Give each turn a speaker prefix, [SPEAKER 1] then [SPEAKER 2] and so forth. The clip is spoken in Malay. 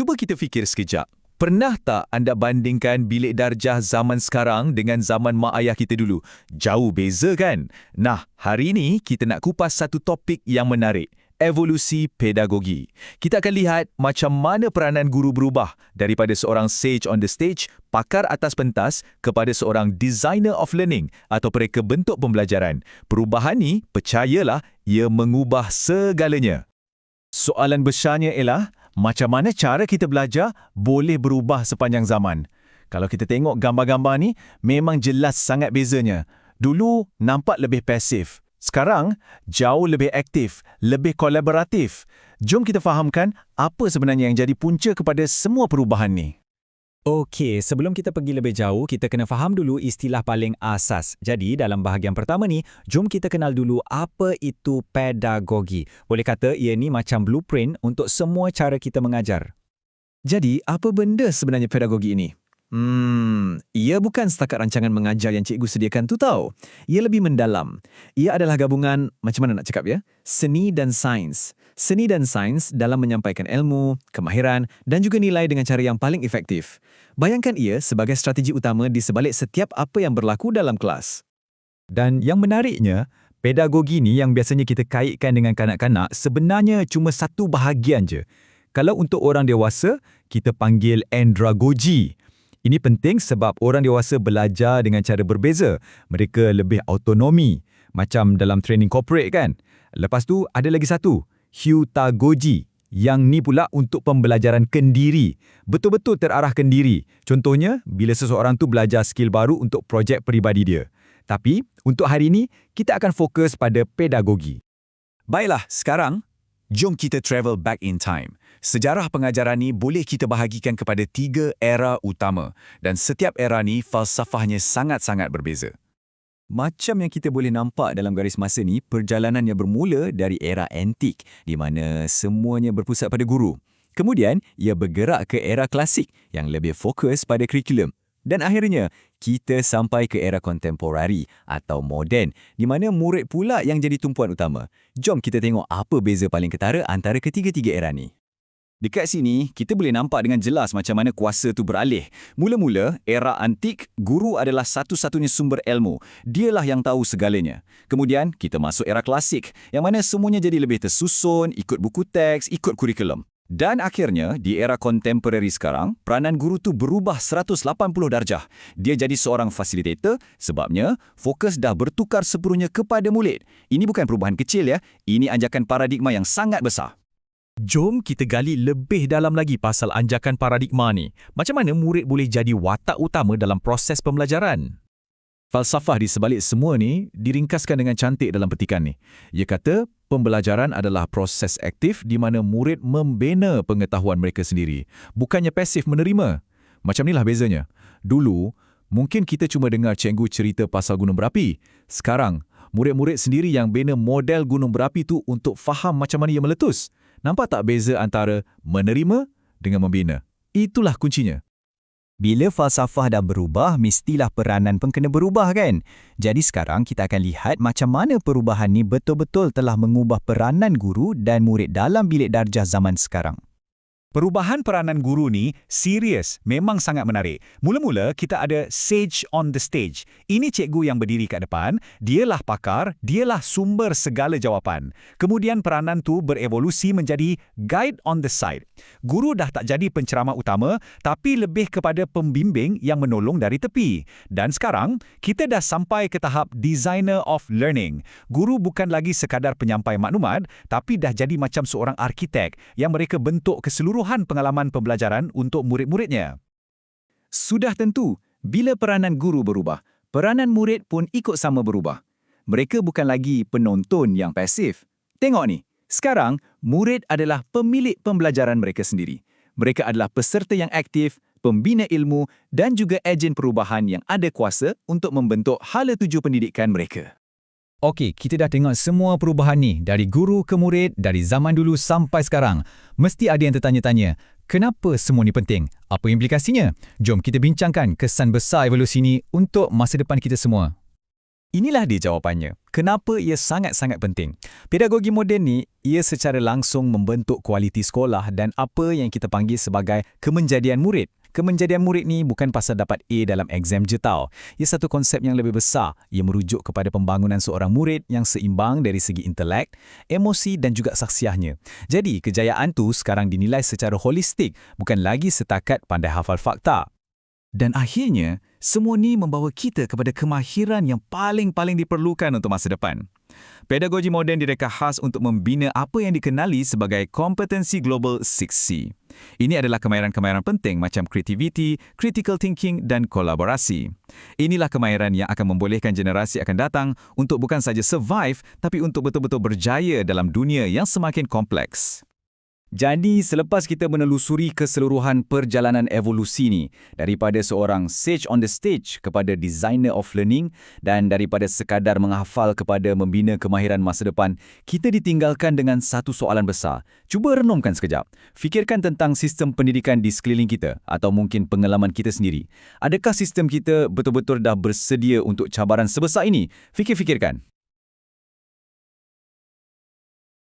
[SPEAKER 1] Cuba kita fikir sekejap. Pernah tak anda bandingkan bilik darjah zaman sekarang dengan zaman mak ayah kita dulu? Jauh beza kan? Nah, hari ini kita nak kupas satu topik yang menarik. Evolusi pedagogi. Kita akan lihat macam mana peranan guru berubah daripada seorang sage on the stage, pakar atas pentas, kepada seorang designer of learning atau pereka bentuk pembelajaran. Perubahan ni, percayalah, ia mengubah segalanya. Soalan besarnya ialah, macam mana cara kita belajar boleh berubah sepanjang zaman? Kalau kita tengok gambar-gambar ni, memang jelas sangat bezanya. Dulu nampak lebih pasif. Sekarang, jauh lebih aktif, lebih kolaboratif. Jom kita fahamkan apa sebenarnya yang jadi punca kepada semua perubahan ni.
[SPEAKER 2] Okey, sebelum kita pergi lebih jauh, kita kena faham dulu istilah paling asas. Jadi, dalam bahagian pertama ni, jom kita kenal dulu apa itu pedagogi. Boleh kata ia ni macam blueprint untuk semua cara kita mengajar.
[SPEAKER 3] Jadi, apa benda sebenarnya pedagogi ini? Hmm, ia bukan setakat rancangan mengajar yang cikgu sediakan tu tau. Ia lebih mendalam. Ia adalah gabungan, macam mana nak cakap ya, seni dan sains. Seni dan sains dalam menyampaikan ilmu, kemahiran dan juga nilai dengan cara yang paling efektif. Bayangkan ia sebagai strategi utama di sebalik setiap apa yang berlaku dalam kelas.
[SPEAKER 2] Dan yang menariknya, pedagogi ni yang biasanya kita kaitkan dengan kanak-kanak sebenarnya cuma satu bahagian je. Kalau untuk orang dewasa, kita panggil andragogi. Ini penting sebab orang dewasa belajar dengan cara berbeza. Mereka lebih autonomi, macam dalam training corporate kan. Lepas tu ada lagi satu, hutagogi. Yang ni pula untuk pembelajaran kendiri. Betul-betul terarah kendiri. Contohnya, bila seseorang tu belajar skill baru untuk projek peribadi dia. Tapi, untuk hari ini, kita akan fokus pada pedagogi.
[SPEAKER 1] Baiklah, sekarang, jom kita travel back in time. Sejarah pengajaran ni boleh kita bahagikan kepada tiga era utama dan setiap era ni falsafahnya sangat-sangat berbeza.
[SPEAKER 2] Macam yang kita boleh nampak dalam garis masa ni, perjalanannya bermula dari era antik di mana semuanya berpusat pada guru. Kemudian, ia bergerak ke era klasik yang lebih fokus pada kurikulum. Dan akhirnya, kita sampai ke era kontemporari atau moden di mana murid pula yang jadi tumpuan utama. Jom kita tengok apa beza paling ketara antara ketiga-tiga era ni.
[SPEAKER 1] Dekat sini, kita boleh nampak dengan jelas macam mana kuasa tu beralih. Mula-mula, era antik, guru adalah satu-satunya sumber ilmu. Dialah yang tahu segalanya. Kemudian, kita masuk era klasik, yang mana semuanya jadi lebih tersusun, ikut buku teks, ikut kurikulum. Dan akhirnya, di era kontemporari sekarang, peranan guru tu berubah 180 darjah. Dia jadi seorang fasilitator sebabnya fokus dah bertukar sepenuhnya kepada murid. Ini bukan perubahan kecil ya, ini anjakan paradigma yang sangat besar.
[SPEAKER 2] Jom kita gali lebih dalam lagi pasal anjakan paradigma ni. Macam mana murid boleh jadi watak utama dalam proses pembelajaran?
[SPEAKER 3] Falsafah di sebalik semua ni diringkaskan dengan cantik dalam petikan ni. Ia kata, pembelajaran adalah proses aktif di mana murid membina pengetahuan mereka sendiri, bukannya pasif menerima. Macam inilah bezanya. Dulu, mungkin kita cuma dengar cikgu cerita pasal gunung berapi. Sekarang, murid-murid sendiri yang bina model gunung berapi tu untuk faham macam mana ia meletus. Nampak tak beza antara menerima dengan membina? Itulah kuncinya.
[SPEAKER 2] Bila falsafah dah berubah, mestilah peranan pun kena berubah kan? Jadi sekarang kita akan lihat macam mana perubahan ni betul-betul telah mengubah peranan guru dan murid dalam bilik darjah zaman sekarang.
[SPEAKER 1] Perubahan peranan guru ni serius, memang sangat menarik. Mula-mula kita ada sage on the stage. Ini cikgu yang berdiri kat depan, dialah pakar, dialah sumber segala jawapan. Kemudian peranan tu berevolusi menjadi guide on the side. Guru dah tak jadi penceramah utama, tapi lebih kepada pembimbing yang menolong dari tepi. Dan sekarang, kita dah sampai ke tahap designer of learning. Guru bukan lagi sekadar penyampai maklumat, tapi dah jadi macam seorang arkitek yang mereka bentuk keseluruhan keseluruhan pengalaman pembelajaran untuk murid-muridnya.
[SPEAKER 3] Sudah tentu, bila peranan guru berubah, peranan murid pun ikut sama berubah. Mereka bukan lagi penonton yang pasif. Tengok ni, sekarang murid adalah pemilik pembelajaran mereka sendiri. Mereka adalah peserta yang aktif, pembina ilmu dan juga ejen perubahan yang ada kuasa untuk membentuk hala tuju pendidikan mereka.
[SPEAKER 2] Okey, kita dah tengok semua perubahan ni dari guru ke murid dari zaman dulu sampai sekarang. Mesti ada yang tertanya-tanya, kenapa semua ni penting? Apa implikasinya? Jom kita bincangkan kesan besar evolusi ni untuk masa depan kita semua. Inilah dia jawapannya. Kenapa ia sangat-sangat penting? Pedagogi moden ni, ia secara langsung membentuk kualiti sekolah dan apa yang kita panggil sebagai kemenjadian murid. Kemenjadian murid ni bukan pasal dapat A dalam exam je tau. Ia satu konsep yang lebih besar. Ia merujuk kepada pembangunan seorang murid yang seimbang dari segi intelek, emosi dan juga saksiahnya. Jadi, kejayaan tu sekarang dinilai secara holistik, bukan lagi setakat pandai hafal fakta.
[SPEAKER 1] Dan akhirnya, semua ni membawa kita kepada kemahiran yang paling-paling diperlukan untuk masa depan. Pedagogi moden direka khas untuk membina apa yang dikenali sebagai kompetensi global 6C. Ini adalah kemahiran-kemahiran penting macam creativity, critical thinking dan kolaborasi. Inilah kemahiran yang akan membolehkan generasi akan datang untuk bukan saja survive tapi untuk betul-betul berjaya dalam dunia yang semakin kompleks.
[SPEAKER 2] Jadi, selepas kita menelusuri keseluruhan perjalanan evolusi ni, daripada seorang sage on the stage kepada designer of learning dan daripada sekadar menghafal kepada membina kemahiran masa depan, kita ditinggalkan dengan satu soalan besar. Cuba renungkan sekejap. Fikirkan tentang sistem pendidikan di sekeliling kita atau mungkin pengalaman kita sendiri. Adakah sistem kita betul-betul dah bersedia untuk cabaran sebesar ini? Fikir-fikirkan.